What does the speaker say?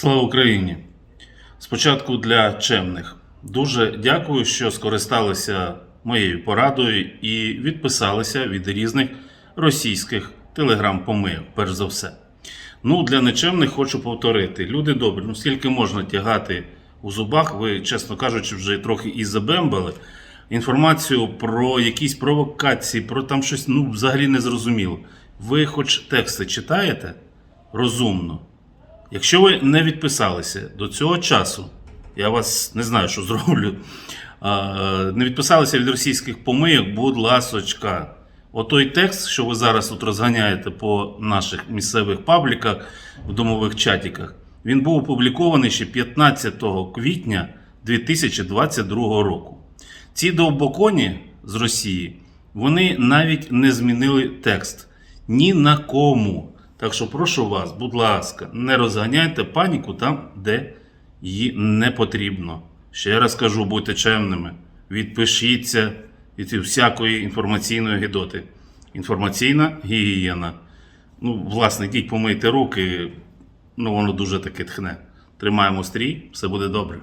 Слава Україні! Спочатку для чемних. Дуже дякую, що скористалися моєю порадою і відписалися від різних російських телеграм-помийок, перш за все. Ну, для нечемних хочу повторити. Люди добрі, ну скільки можна тягати у зубах, ви, чесно кажучи, вже трохи і забембали. Інформацію про якісь провокації, про там щось ну, взагалі не зрозуміло. Ви хоч тексти читаєте розумно. Якщо ви не відписалися до цього часу, я вас не знаю, що зроблю. Не відписалися від російських помийок, будь ласочка. Отой текст, що ви зараз тут розганяєте по наших місцевих пабліках, в домових чатіках, він був опублікований ще 15 квітня 2022 року. Ці довбоконі з Росії вони навіть не змінили текст ні на кому. Так що прошу вас, будь ласка, не розганяйте паніку там, де її не потрібно. Ще раз кажу, будьте чемними, відпишіться від всякої інформаційної гідоти. Інформаційна гігієна. Ну, власне, йдіть помийте руки, ну воно дуже таки тхне. Тримаємо стрій, все буде добре.